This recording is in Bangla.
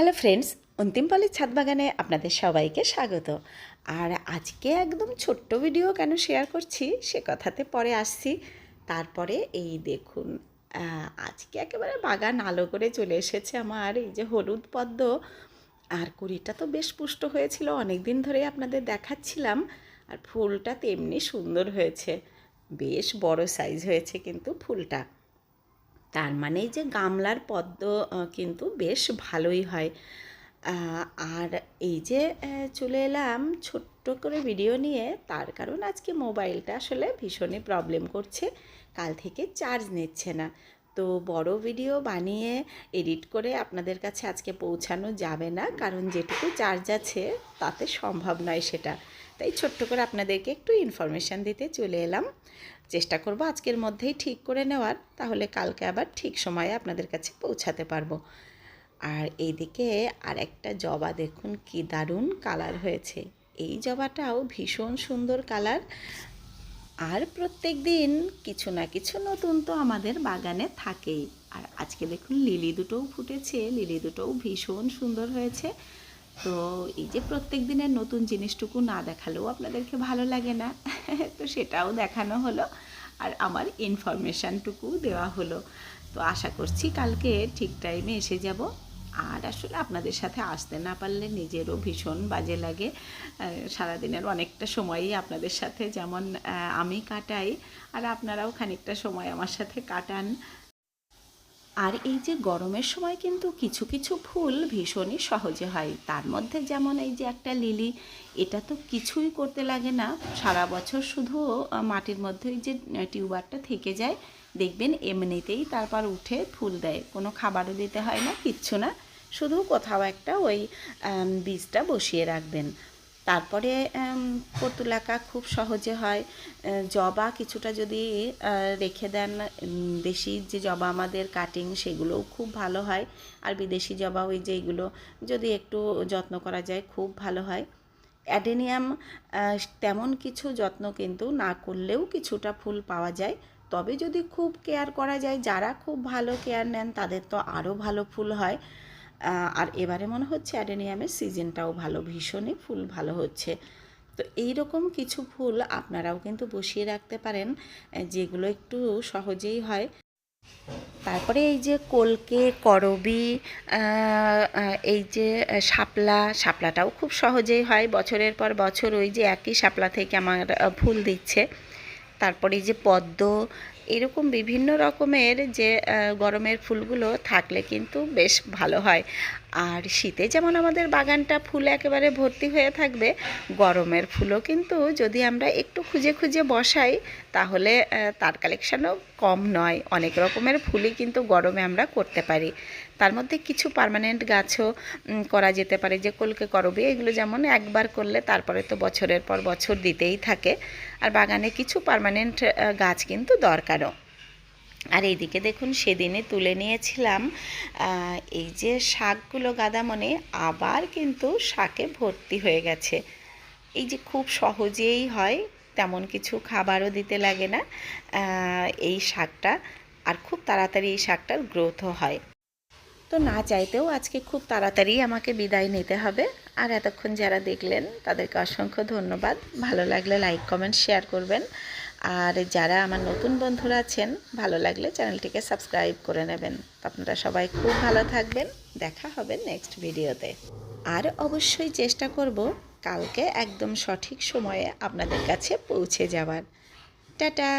হ্যালো ফ্রেন্ডস অন্তিমপালের ছাদ বাগানে আপনাদের সবাইকে স্বাগত। আর আজকে একদম ছোট্ট ভিডিও কেন শেয়ার করছি, সে কথাতে পরে আসছি। তারপরে এই দেখুন আজকে একেবারে বাগান আলো করে চলে এসেছে আমার, এই যে হলুদ পদ্ম। আর কুড়িটা তো বেশ পুষ্ট হয়েছিল অনেক দিন ধরেই আপনাদের দেখাচ্ছিলাম। আর ফুলটা তেমনি সুন্দর হয়েছে, বেশ বড় সাইজ হয়েছে কিন্তু ফুলটা। তার মানে যে গামলার পদ্ম কিন্তু বেশ ভালোই হয়। আর এই যে চলে এলাম ছোট্ট করে ভিডিও নিয়ে। তার কারণ আজকে মোবাইলটা আসলে ভীষণই প্রবলেম করছে। কাল থেকে চার্জ নিচ্ছে না। তো বড় ভিডিও বানিয়ে এডিট করে আপনাদের কাছে আজকে পৌঁছানো যাবে না। কারণ যেটুকু চার্জ আছে, তাতে সম্ভব নয় সেটা। তাই ছোট্ট করে আপনাদেরকে একটু ইনফরমেশান দিতে চলে এলাম। চেষ্টা করব আজকের মধ্যেই ঠিক করে নেওয়ার, তাহলে কালকে আবার ঠিক সময়ে আপনাদের কাছে পৌঁছাতে পারব। আর এইদিকে আর একটা জবা দেখুন কি দারুণ কালার হয়েছে। এই জবাটাও ভীষণ সুন্দর কালার আর প্রত্যেক দিন কিছু না কিছু নতুন তো আমাদের বাগানে থাকেই। আর আজকে দেখুন, লিলি দুটোও ফুটেছে, লিলি দুটোও ভীষণ সুন্দর হয়েছে। তো এই যে প্রত্যেক দিনের নতুন জিনিসটুকু না দেখালেও আপনাদেরকে ভালো লাগে না, তো সেটাও দেখানো হলো আর আমার ইনফরমেশানটুকু দেওয়া হলো। তো আশা করছি কালকে ঠিক টাইমে এসে যাব। আর আসলে আপনাদের সাথে আসতে না পারলে নিজেরও ভীষণ বাজে লাগে। সারাদিনের অনেকটা সময়ই আপনাদের সাথে যেমন আমি কাটাই। আর আপনারাও খানিকটা সময় আমার সাথে কাটান। আর এই যে গরমের সময় কিন্তু কিছু কিছু ফুল ভীষণই সহজে হয়। তার মধ্যে যেমন এই যে একটা লিলি, এটা তো কিছুই করতে লাগে না। সারা বছর শুধু মাটির মধ্যে যে টিউবারটা থেকে যায়, দেখবেন এমনিতেই তারপর উঠে ফুল দেয়। কোনো খাবারও দিতে হয় না, কিচ্ছু না। শুধু কোথাও একটা ওই বীজটা বসিয়ে রাখবেন। তারপরে পর্তুলাকা খুব সহজে হয়। জবা কিছুটা যদি রেখে দেন দেশি যে জবা আমাদের কাটিং সেগুলোও খুব ভালো হয়। আর বিদেশি জবা ওই যে এগুলো যদি একটু যত্ন করা যায়, খুব ভালো হয়। অ্যাডেনিয়াম তেমন কিছু যত্ন কিন্তু না করলেও কিছুটা ফুল পাওয়া যায়। তবে যদি খুব কেয়ার করা যায়, যারা খুব ভালো কেয়ার নেন, তাদের তো আরও ভালো ফুল হয়। আর এবারে মনে হচ্ছে অ্যাডেনিয়ামের সিজনটাও ভালো, ভীষণই ফুল ভালো হচ্ছে। তো এই রকম কিছু ফুল আপনারাও কিন্তু বসিয়ে রাখতে পারেন যেগুলো একটু সহজেই হয়। তারপরে এই যে কলকে, করবি এই যে শাপলা, শাপলাটাও খুব সহজেই হয়। বছরের পর বছর ওই যে একই শাপলা থেকে আমার ফুল দিচ্ছে। তারপরে যে পদ্ম, এরকম বিভিন্ন রকমের যে গরমের ফুলগুলো থাকলে কিন্তু বেশ ভালো হয়। আর শীতে যেমন আমাদের বাগানটা ফুল একেবারে ভর্তি হয়ে থাকবে, গরমের ফুলও কিন্তু যদি আমরা একটু খুঁজে খুঁজে বসাই, তাহলে তার কালেকশানও কম নয়। অনেক রকমের ফুলই কিন্তু গরমে আমরা করতে পারি। তার মধ্যে কিছু পার্মানেন্ট গাছও করা যেতে পারে। যে কলকে করবে, এগুলো যেমন একবার করলে তারপরে তো বছরের পর বছর দিতেই থাকে। আর বাগানে কিছু পার্মানেন্ট গাছ কিন্তু দরকারও। আর এইদিকে দেখুন, সেদিনে তুলে নিয়েছিলাম এই যে শাকগুলো গাদামনে, আবার কিন্তু শাকে ভর্তি হয়ে গেছে। এই যে খুব সহজেই হয়, তেমন কিছু খাবারও দিতে লাগে না এই শাকটা। আর খুব তাড়াতাড়ি এই শাকটার গ্রোথও হয়। তো না চাইতেও আজকে খুব তাড়াতাড়ি আমাকে বিদায় নিতে হবে। আর এতক্ষণ যারা দেখলেন, তাদেরকে অসংখ্য ধন্যবাদ। ভালো লাগলে লাইক, কমেন্ট, শেয়ার করবেন। আর যারা আমার নতুন বন্ধুরা আছেন, ভালো লাগলে চ্যানেলটিকে সাবস্ক্রাইব করে নেবেন। আপনারা সবাই খুব ভালো থাকবেন। দেখা হবে নেক্সট ভিডিওতে। আর অবশ্যই চেষ্টা করব কালকে একদম সঠিক সময়ে আপনাদের কাছে পৌঁছে যাওয়ার। টাটা!